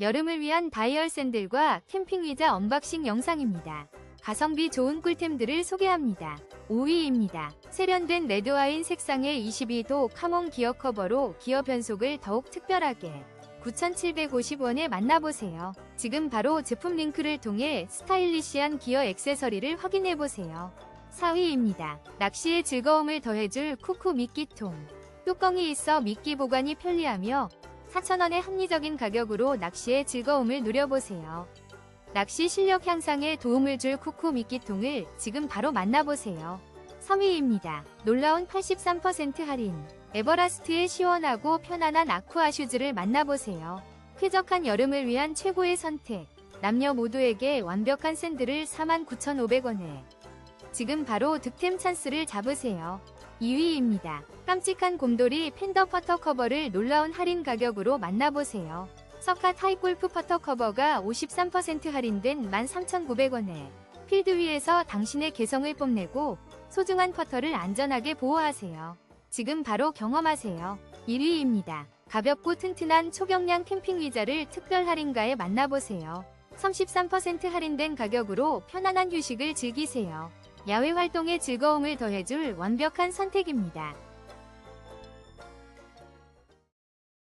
여름을 위한 다이얼 샌들과 캠핑 의자 언박싱 영상입니다. 가성비 좋은 꿀템들을 소개합니다. 5위입니다. 세련된 레드와인 색상의 22도 카몬 기어 커버로 기어 변속을 더욱 특별하게 9,750원에 만나보세요. 지금 바로 제품 링크를 통해 스타일리시한 기어 액세서리를 확인해보세요. 4위입니다. 낚시의 즐거움을 더해줄 쿠쿠 미끼통. 뚜껑이 있어 미끼 보관이 편리하며 4,000원의 합리적인 가격으로 낚시의 즐거움을 누려보세요. 낚시 실력 향상에 도움을 줄 쿠쿠 미끼통을 지금 바로 만나보세요. 3위입니다. 놀라운 83% 할인. 에버라스트의 시원하고 편안한 아쿠아 슈즈를 만나보세요. 쾌적한 여름을 위한 최고의 선택. 남녀 모두에게 완벽한 샌들을 49,500원에. 지금 바로 득템 찬스를 잡으세요. 2위입니다. 깜찍한 곰돌이 팬더 퍼터 커버를 놀라운 할인 가격으로 만나보세요. 서카 타이 골프 퍼터 커버가 53% 할인된 13,900원에 필드 위에서 당신의 개성을 뽐내고 소중한 퍼터를 안전하게 보호하세요. 지금 바로 경험하세요. 1위입니다. 가볍고 튼튼한 초경량 캠핑 의자를 특별 할인가에 만나보세요. 33% 할인된 가격으로 편안한 휴식을 즐기세요. 야외 활동에 즐거움을 더해줄 완벽한 선택입니다.